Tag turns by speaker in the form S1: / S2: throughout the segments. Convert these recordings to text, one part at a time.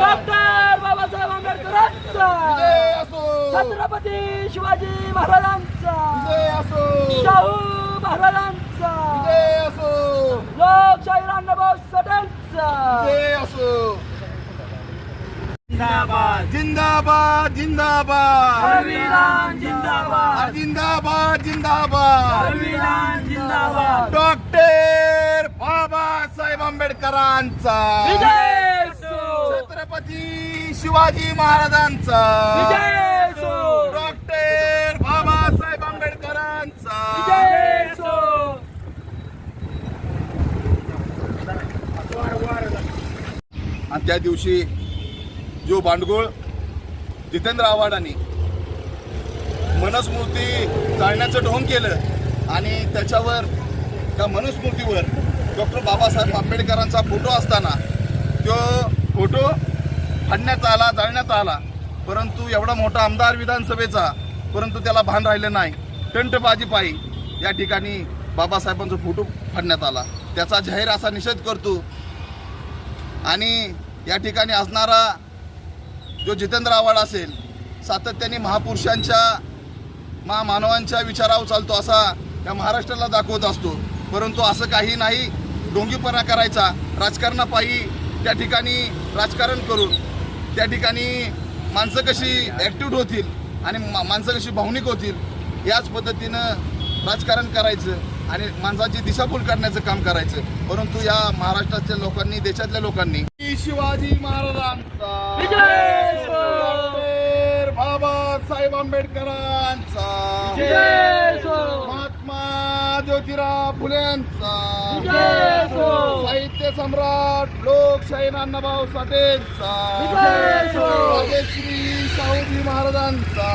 S1: Doctor Babasaheb आंबेडकरांचा छत्रपती शिवाजी महाराजांचा. शाहू महाराजांचा. लोकशाही
S2: विजय असो
S1: जिंदाबाद.
S2: जिंदाबाद जिंदाबाद.
S1: जिंदाबाद.
S2: जिंदाबाद जिंदाबाद. डॉक्टर बाबासाहेब आंबेडकरांचा. छत्रपती शिवाजी महाराजांचा. डॉक्टर बाबासाहेब आंबेडकरांचा. आणि त्या दिवशी जो भांडगोळ जितेंद्र आव्हाडांनी मनुस्मृती जाळण्याचं ढोंग केलं आणि त्याच्यावर त्या मनुस्मृतीवर डॉक्टर बाबासाहेब आंबेडकरांचा फोटो असताना तो फोटो फाडण्यात आला जाळण्यात आला. परंतु एवढा मोठा आमदार विधानसभेचा परंतु त्याला भान राहिलं नाही. टंटबाजी पायी या ठिकाणी बाबासाहेबांचा फोटो फाडण्यात आला. त्याचा जाहीर असा निषेध करतो. आणि या ठिकाणी असणारा जो जितेंद्र आव्हाड असेल सातत्याने महापुरुषांच्या महामानवांच्या विचारावर चालतो असा या महाराष्ट्राला दाखवत असतो. परंतु असं काही नाही डोंगीपणा करायचा राजकारणापायी त्या ठिकाणी राजकारण करून त्या ठिकाणी माणसं कशी ॲक्टिव्ह होतील आणि मा- माणसं कशी भावनिक होतील याच पद्धतीनं राजकारण करायचं आणि माणसाची दिशाभूल करण्याचं काम करायचं. परंतु या महाराष्ट्राच्या लोकांनी देशातल्या लोकांनी शिवाजी महाराजांचा बाबासाहेब आंबेडकरांचा. ज्योतिराव फुलेंचा. साहित्य सम्राट लोकशाही नानाभाऊ साठेंचा. राजश्री शाहूजी महाराजांचा.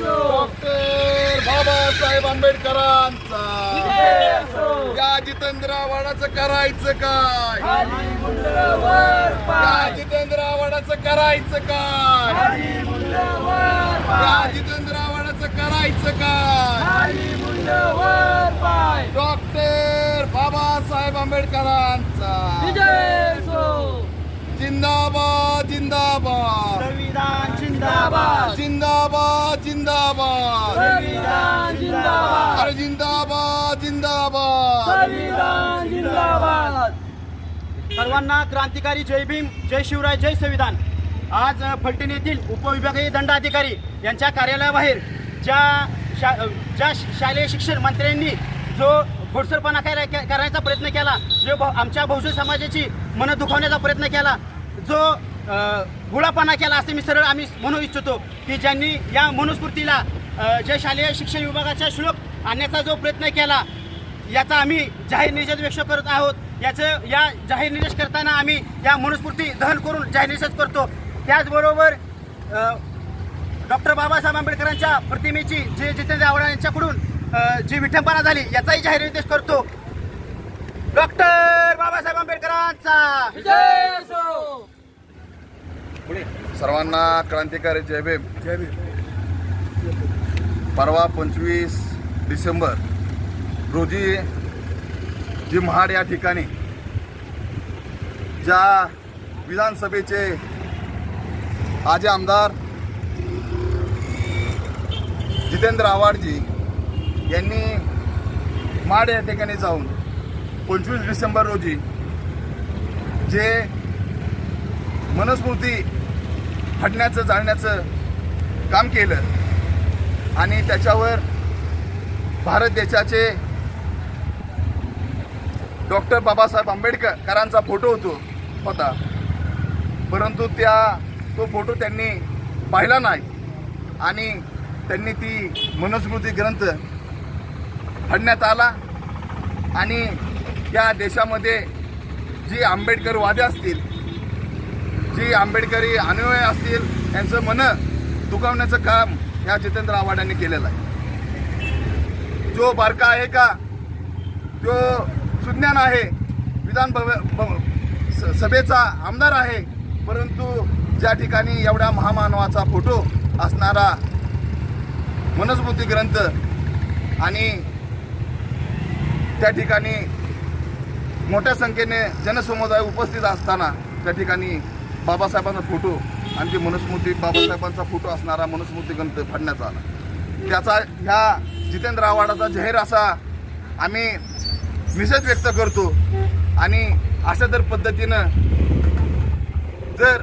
S2: डॉक्टर बाबासाहेब आंबेडकरांचा. या जितेंद्र आव्हाडाचं करायचं काय या
S1: पाय
S2: जितेंद्र आव्हाडाचं करायचं काय या आव्हाडाचं करायचं काय? डॉक्टर बाबासाहेब आंबेडकरांचा. जिंदाबाद जिंदाबाद.
S1: संविधान जिंदाबाद.
S2: जिंदाबाद जिंदाबाद.
S1: संविधान जिंदाबाद.
S2: अरे जिंदाबाद जिंदाबाद.
S1: संविधान जिंदाबाद.
S3: सर्वांना क्रांतिकारी जय भीम जय शिवराय जय संविधान. आज फलटण येथील उपविभागीय दंडाधिकारी यांच्या कार्यालयाबाहेर ज्या शा ज्या शालेय शिक्षण मंत्र्यांनी जो घोडसरपणा कराय- करायचा प्रयत्न केला जो आमच्या बहुजन समाजाची मनं दुखावण्याचा प्रयत्न केला जो गुळापणा केला असं मी सरळ आम्ही म्हणू इच्छितो की ज्यांनी या मनुस्फूर्तीला जे शालेय शिक्षण विभागाच्या शुल्क आणण्याचा जो प्रयत्न केला याचा आम्ही जाहीर निषेध व्यक्त करत आहोत. याचं या जाहीर निषेध करताना आम्ही या मनुस्फूर्ती दहन करून जाहीर निषेध करतो. त्याचबरोबर डॉक्टर बाबासाहेब आंबेडकरांच्या प्रतिमेची जे जितेंद्र आव्हाड यांच्याकडून जी विठंबना झाली याचाही जाहीर निषेध करतो. डॉक्टर बाबासाहेब आंबेडकरांचा!
S1: विजय असो
S2: सर्वांना क्रांतिकारी जय भीम. परवा पंचवीस डिसेंबर रोजी जी महाड या ठिकाणी ज्या विधानसभेचे आजे आमदार जितेंद्र आव्हाडजी यांनी माड या ठिकाणी जाऊन पंचवीस डिसेंबर रोजी जे मनस्मृती हटण्याचं जाळण्याचं काम केलं आणि त्याच्यावर भारत देशाचे डॉक्टर बाबासाहेब आंबेडकरांचा फोटो होतो होता. परंतु त्या तो फोटो त्यांनी पाहिला नाही. आणि त्यांनी ती मनुस्मृती ग्रंथ फाडण्यात आला. आणि या देशामध्ये जी आंबेडकरवादी असतील जी आंबेडकरी अनुयायी असतील यांचं मन दुखावण्याचं काम या जितेंद्र आव्हाडांनी केलेलं आहे. जो बारका आहे का? जो सुज्ञान आहे विधान स- सभेचा आमदार आहे परंतु ज्या ठिकाणी एवढ्या महामानवाचा फोटो असणारा मनस्मृती ग्रंथ आणि त्या ठिकाणी मोठ्या संख्येने जनसमुदाय उपस्थित असताना त्या ठिकाणी बाबासाहेबांचा फोटो आणि ती मनुस्मृती बाबासाहेबांचा फोटो असणारा मनुस्मृती ग्रंथ फाडण्यात आला. त्याचा ह्या जितेंद्र आव्हाडाचा जाहीर असा आम्ही निषेध व्यक्त करतो आणि अशा जर पद्धतीनं जर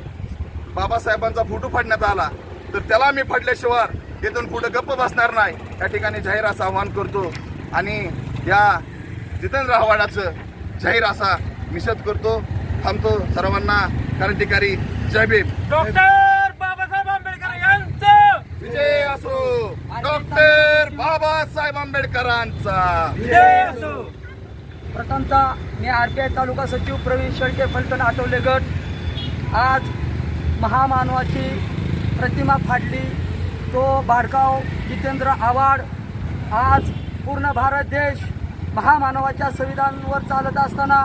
S2: बाबासाहेबांचा फोटो फाडण्यात आला तर त्याला आम्ही फाडल्याशिवाय इथून पुढे गप्प बसणार नाही. या ठिकाणी जाहीर असं आवाहन करतो. आणि या जितेंद्र आव्हाडाचं जाहीर असा निषेध करतो. थांबतो सर्वांना. क्रांतिकारी जय भीम.
S1: डॉक्टर बाबासाहेब आंबेडकर यांचं!
S2: विजय असो. डॉक्टर बाबासाहेब आंबेडकरांचा.
S1: जय असो.
S4: प्रथमतः मी आर पी आय तालुका सचिव प्रवीण शेळके फलटण आठवले गट. आज महामानवाची प्रतिमा फाडली. तो भाडगाव जितेंद्र आव्हाड आज पूर्ण भारत देश महामानवाच्या संविधानावर चालत असताना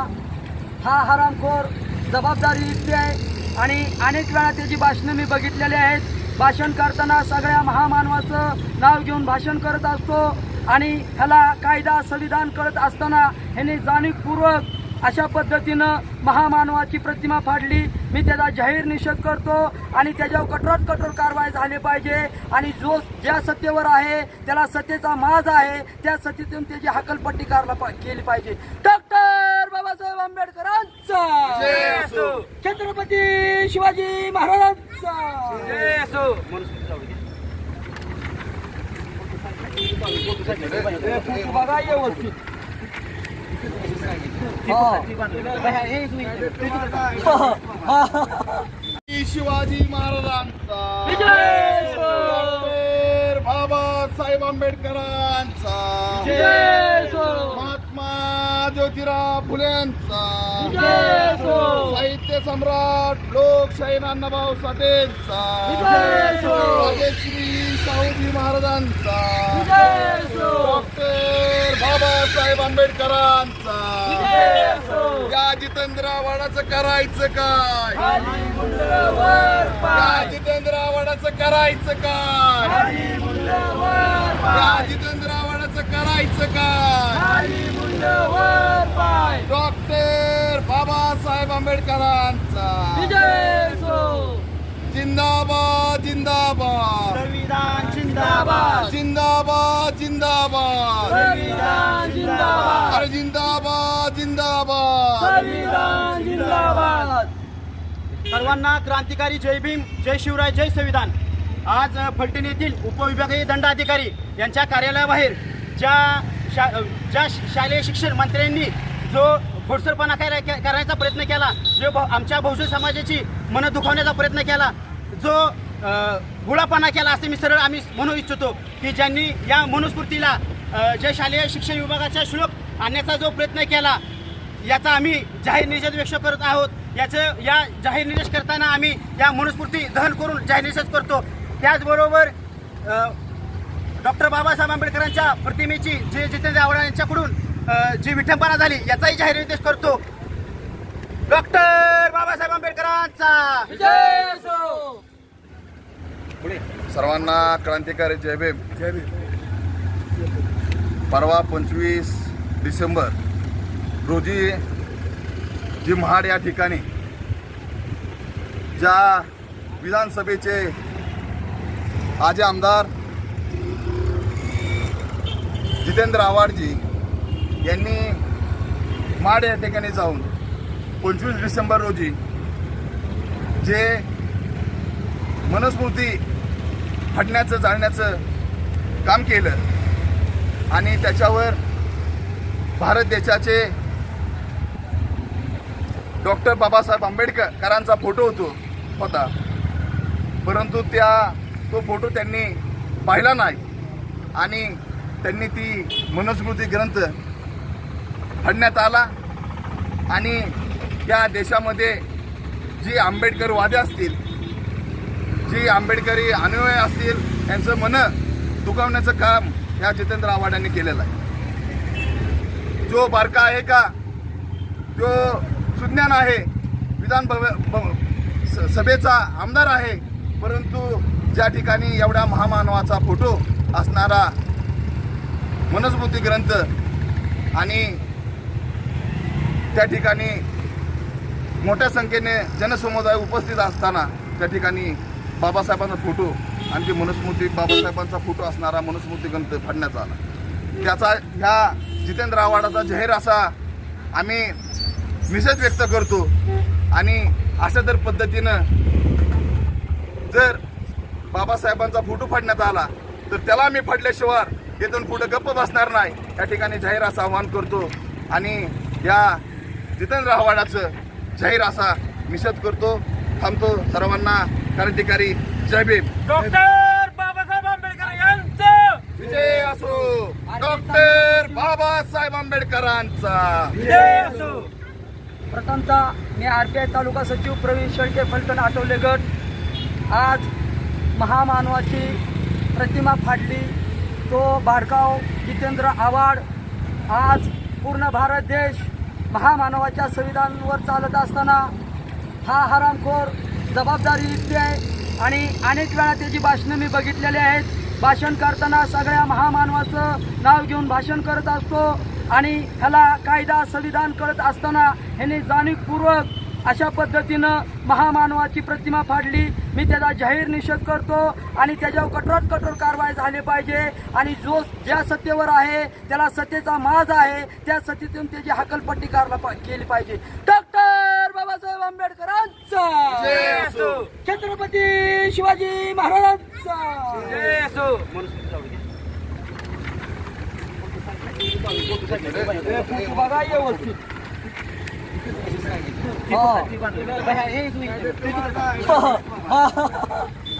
S4: हा हरामखोर जबाबदारी इतकी आहे. आणि अनेक वेळा त्याची भाषणं मी बघितलेली आहेत. भाषण करताना सगळ्या महामानवाचं नाव घेऊन भाषण करत असतो. आणि ह्याला कायदा संविधान करत असताना ह्याने जाणीवपूर्वक अशा पद्धतीनं महामानवाची प्रतिमा फाडली मी त्याचा जाहीर निषेध करतो आणि त्याच्यावर कठोरात कठोर कारवाई झाली पाहिजे आणि जो ज्या सत्तेवर आहे त्याला सत्तेचा माज आहे त्या सत्तेतून त्याची हकलपट्टी करायला पा- केली पाहिजे डॉक्टर बाबासाहेब
S2: जय
S4: आंबेडकरांचा
S2: असो.
S4: छत्रपती शिवाजी महाराजांचा
S1: जय असो
S4: बघा व्यवस्थित
S2: शिवाजी महाराजांचा बाबासाहेब आंबेडकरांचा. महात्मा ज्योतिराव
S4: असो.
S2: साहित्य सम्राट लोकशाही नानाभाऊ साठेंचा. राजश्री शाहूजी महाराजांचा. डॉक्टर बाबासाहेब आंबेडकरांचा. या जितेंद्र आव्हाडाचं करायचं काय? या जितेंद्र आव्हाडाचं करायचं काय? या जितेंद्र आव्हाडाचं करायचं काय? डॉक्टर बाबासाहेब आंबेडकरांचा. जिंदाबाद जिंदाबाद.
S3: संविधान जिंदाबाद.
S2: जिंदाबाद जिंदाबाद.
S4: संविधान जिंदाबाद.
S2: अरे जिंदाबाद जिंदाबाद.
S4: संविधान जिंदाबाद.
S3: सर्वांना क्रांतिकारी जय भीम जय शिवराय जय संविधान. आज फलटण येथील उपविभागीय दंडाधिकारी यांच्या कार्यालयाबाहेर ज्या शा ज्या शालेय शिक्षण मंत्र्यांनी जो घोडसरपणा करा- के- करायचा प्रयत्न केला जो आमच्या बहुजन समाजाची मनं दुखावण्याचा प्रयत्न केला जो गुळापणा केला असे मी सरळ आम्ही म्हणू इच्छितो की ज्यांनी या मनुस्फूर्तीला जे शालेय शिक्षण विभागाचा श्लोक आणण्याचा जो प्रयत्न केला याचा आम्ही जाहीर निषेध व्यक्त करत आहोत. याचं या जाहीर निषेध करताना आम्ही या मनुस्फूर्ती दहन करून जाहीर निषेध करतो. त्याचबरोबर डॉक्टर बाबासाहेब आंबेडकरांच्या प्रतिमेची जे जितेंद्र आव्हाड यांच्याकडून जी विठंबना झाली याचाही जाहीर निषेध करतो. डॉक्टर बाबासाहेब आंबेडकरांचा!
S2: सर्वांना क्रांतिकारी जय भीम. परवा पंचवीस डिसेंबर रोजी जी महाड या ठिकाणी ज्या विधानसभेचे आजे आमदार जितेंद्र आव्हाडजी यांनी महाड या ठिकाणी जाऊन पंचवीस डिसेंबर रोजी जे मनुस्मृती फाडण्याचं जाळण्याचं काम केलं. आणि त्याच्यावर भारत देशाचे डॉक्टर बाबासाहेब आंबेडकरांचा फोटो होतो होता. परंतु त्या तो फोटो त्यांनी पाहिला नाही. आणि त्यांनी ती मनुस्मृती ग्रंथ फाडण्यात आला. आणि या देशामध्ये जी आंबेडकरवादी असतील जी आंबेडकरी अनुयायी असतील यांचं मन दुखावण्याचं काम या जितेंद्र आव्हाड यांनी केलेलं आहे. जो बारका आहे का? जो सुज्ञान आहे विधान स- सभेचा आमदार आहे परंतु ज्या ठिकाणी एवढ्या महामानवाचा फोटो असणारा मनस्मृती ग्रंथ आणि त्या ठिकाणी मोठ्या संख्येने जनसमुदाय उपस्थित असताना त्या ठिकाणी बाबासाहेबांचा फोटो आणि ते मनुस्मृती बाबासाहेबांचा फोटो असणारा मनुस्मृती ग्रंथ फाडण्यात आला. त्याचा ह्या जितेंद्र आव्हाडाचा जाहीर असा आम्ही निषेध व्यक्त करतो. आणि अशा जर पद्धतीनं जर बाबासाहेबांचा फोटो फाडण्यात आला तर त्याला आम्ही फाडल्याशिवाय येथून पुढे गप्प बसणार नाही. या ठिकाणी जाहीर असं आवाहन करतो आणि या जितेंद्र आव्हाडाचं जाहीर असा निषेध करतो. थांबतो. सर्वांना क्रांतिकारी. जय भीम.
S1: डॉक्टर बाबासाहेब आंबेडकर यांचं!
S2: विजय असो. डॉक्टर बाबासाहेब आंबेडकरांचा.
S1: जय असो.
S4: प्रथमतः मी आर पी आय तालुका सचिव प्रवीण शेळके फलटण आठवले गट आज महामानवाची प्रतिमा फाडली. तो भाडकाव जितेंद्र आव्हाड आज पूर्ण भारत देश महामानवाच्या संविधानावर चालत असताना हा हरामखोर जबाबदारी आहे. आणि अनेक वेळा त्याची भाषणं मी बघितलेली आहेत भाषण करताना सगळ्या महामानवाचं नाव घेऊन भाषण करत असतो. आणि ह्याला कायदा संविधान करत असताना ह्याने जाणीवपूर्वक अशा पद्धतीनं महामानवाची प्रतिमा फाडली. मी त्याचा जाहीर निषेध करतो आणि त्याच्यावर कठोरात कठोर कारवाई झाली पाहिजे. आणि जो ज्या सत्तेवर आहे त्याला सत्तेचा माज आहे त्या सत्तेतून त्याची हकलपट्टी करायला पा- केली पाहिजे.
S2: तर
S4: आंबेडकरांचा.
S2: असो.
S4: छत्रपती शिवाजी महाराजांचा. बघा व्यवस्थित. हा.